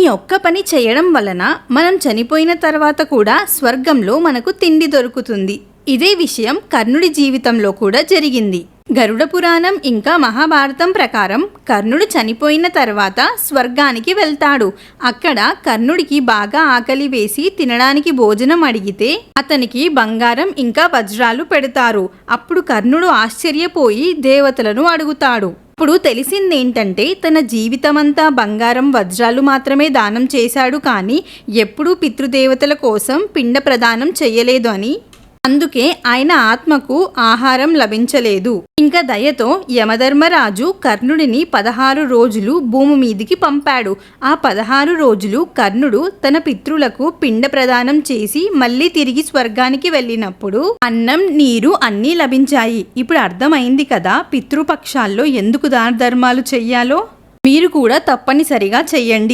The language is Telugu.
ఈ ఒక్క పని చేయడం వలన మనం చనిపోయిన తర్వాత కూడా స్వర్గంలో మనకు తిండి దొరుకుతుంది. ఇదే విషయం కర్ణుడి జీవితంలో కూడా జరిగింది. గరుడ పురాణం ఇంకా మహాభారతం ప్రకారం కర్ణుడు చనిపోయిన తర్వాత స్వర్గానికి వెళ్తాడు. అక్కడ కర్ణుడికి బాగా ఆకలి వేసి తినడానికి భోజనం అడిగితే అతనికి బంగారం ఇంకా వజ్రాలు పెడతారు. అప్పుడు కర్ణుడు ఆశ్చర్యపోయి దేవతలను అడుగుతాడు. ఇప్పుడు తెలిసిందేంటంటే తన జీవితమంతా బంగారం వజ్రాలు మాత్రమే దానం చేశాడు కానీ ఎప్పుడూ పితృదేవతల కోసం పిండ ప్రదానం చెయ్యలేదు అని. అందుకే ఆయన ఆత్మకు ఆహారం లభించలేదు. ఇంకా దయతో యమధర్మరాజు కర్ణుడిని పదహారు రోజులు భూమి మీదికి పంపాడు. ఆ పదహారు రోజులు కర్ణుడు తన పితృలకు పిండ ప్రదానం చేసి మళ్ళీ తిరిగి స్వర్గానికి వెళ్ళినప్పుడు అన్నం నీరు అన్నీ లభించాయి. ఇప్పుడు అర్థమైంది కదా పితృపక్షాల్లో ఎందుకు దాన ధర్మాలు చెయ్యాలో? మీరు కూడా తప్పనిసరిగా చెయ్యండి.